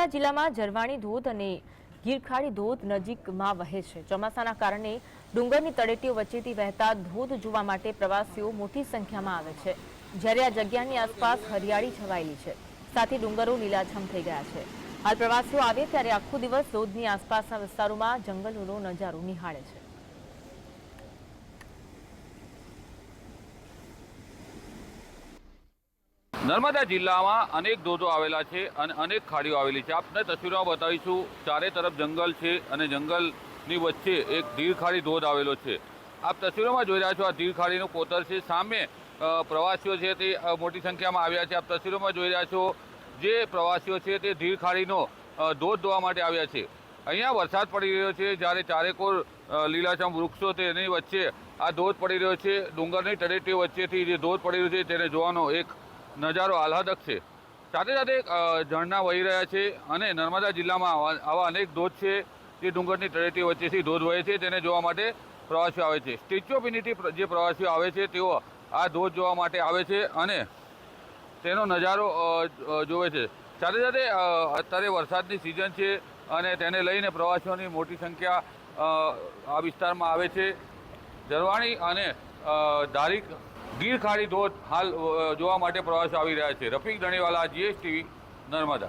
નર્મદા જિલ્લામાં જરવાણી ધોધ અને ગીરખાડી ધોધ નજીકમાં વહે છે. ચોમાસાના કારણે ડુંગરની તળેટીઓ વચ્ચેથી વહેતા ધોધ જોવા માટે પ્રવાસીઓ મોટી સંખ્યામાં આવે છે. જ્યારે આ જગ્યાની આસપાસ હરિયાળી છવાયેલી છે. સાથે ડુંગરો લીલાછમ થઈ ગયા છે. હાલ પ્રવાસીઓ આવે ત્યારે આખો દિવસ ધોધની આસપાસના વિસ્તારોમાં જંગલોનો નજારો નિહાળે છે. નર્મદા જિલ્લામાં અનેક ધોધો આવેલા છે અને અનેક ખાડીઓ આવેલી છે. આપને તસવીરોમાં બતાવીશું, ચારે તરફ જંગલ છે અને જંગલની વચ્ચે એક ધીર ખાડી ધોધ આવેલો છે. આપ તસવીરોમાં જોઈ રહ્યા છો, આ ધીર ખાડીનું કોતર છે. સામે પ્રવાસીઓ છે તે મોટી સંખ્યામાં આવ્યા છે. આપ તસવીરોમાં જોઈ રહ્યા છો, જે પ્રવાસીઓ છે તે ધીર ખાડીનો ધોધ ધોવા માટે આવ્યા છે. અહીંયા વરસાદ પડી રહ્યો છે. જ્યારે ચારેકોર લીલાછમ વૃક્ષો તેની વચ્ચે આ ધોધ પડી રહ્યો છે. ડુંગરની તળેટીઓ વચ્ચેથી જે ધોધ પડી રહ્યો છે તેને જોવાનો એક નજારો આહલાદક છે. સાથે સાથે ઝરણા વહી રહ્યા છે અને નર્મદા જિલ્લામાં આવા અનેક ધોધ છે જે ડુંગરની તળેટી વચ્ચેથી ધોધ વહે છે, તેને જોવા માટે પ્રવાસીઓ આવે છે. સ્ટેચ્યુ ઓફ યુનિટી જે પ્રવાસીઓ આવે છે, તેઓ આ ધોધ જોવા માટે આવે છે અને તેનો નજારો જોવે છે. સાથે સાથે અત્યારે વરસાદની સિઝન છે અને તેને લઈને પ્રવાસીઓની મોટી સંખ્યા આ વિસ્તારમાં આવે છે. ઝરવાણી અને ધારીક ગીર ખાડી ધોધ હાલ જોવા માટે પ્રવાસીઓ આવી રહ્યા છે. રફીક ધણીવાલા જીએસટીવી નર્મદા.